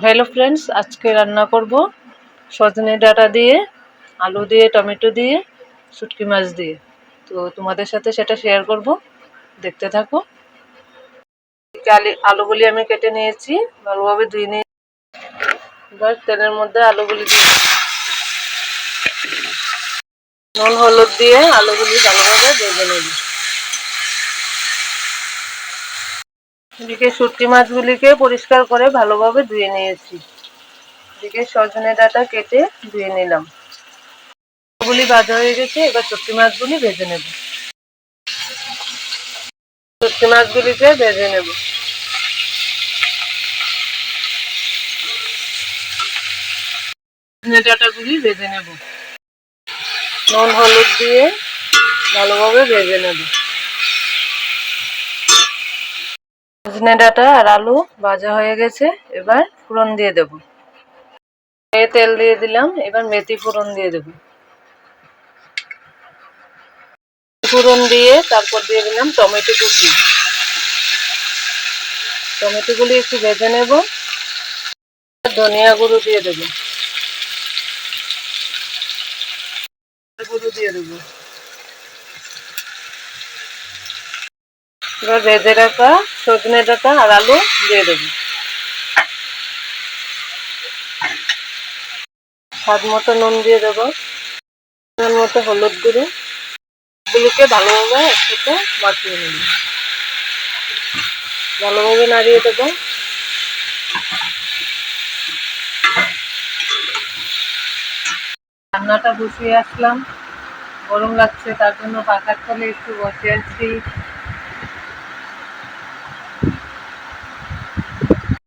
Hello friends আজকে রান্না করব সজনে ডাঁটা দিয়ে, আলু দিয়ে, টমেটো দিয়ে, শুটকি মাছ দিয়ে। তো তোমাদের সাথে সেটা শেয়ার করব। দেখতে থাকো। আলি- আলুগুলি আমি কেটে নিয়েছি, ভালোভাবে ধুয়ে নিয়ে এবার তেলের মধ্যে আলুগুলি দিয়ে। নুন, হলুদ দিয়ে আলুগুলি ভালোভাবে ভেজে নেব। এদিকে শুটকি মাছগুলিকে পরিষ্কার করে ভালোভাবে ধুয়ে নিয়েছি। এদিকে সজনে ডাটা কেটে ধুয়ে নিলাম। গুলি ভাজা হয়ে গেছে, এবার শুটকি মাছগুলি ভেজে নেব। শুটকি মাছগুলিকে ভেজে নেব। সজনে ডাঁটাগুলি ভেজে নেব। নুন, হলুদ দিয়ে ভালোভাবে ভেজে নেব। সজনে ডাঁটা আর আলু ভাজা হয়ে গেছে, এবার ফোড়ন দিয়ে দেব। এ তেল দিয়ে দিলাম, এবার মেথি ফোড়ন দিয়ে দেব। ফোড়ন দিয়ে তারপর দিয়ে দিলাম টমেটো কুচি। টমেটোগুলি একটু ভেজে নেব, ধনিয়া গুঁড়ো দিয়ে দেব। গুঁড়ো দিয়ে দেবো। এবার ভেজে রাখা সজনে ডাঁটা আর আলু দিয়ে দেবো। স্বাদ মতো নুন দিয়ে দেবো। স্বাদ মতো হলুদ গুঁড়ো। ভালোভাবে একসাথে মাখিয়ে নেব। ভালোভাবে নাড়িয়ে দেবো। রান্নাটা বসিয়ে আসলাম। গরম লাগছে, তার জন্য পাখার তলে একটু বসে আছি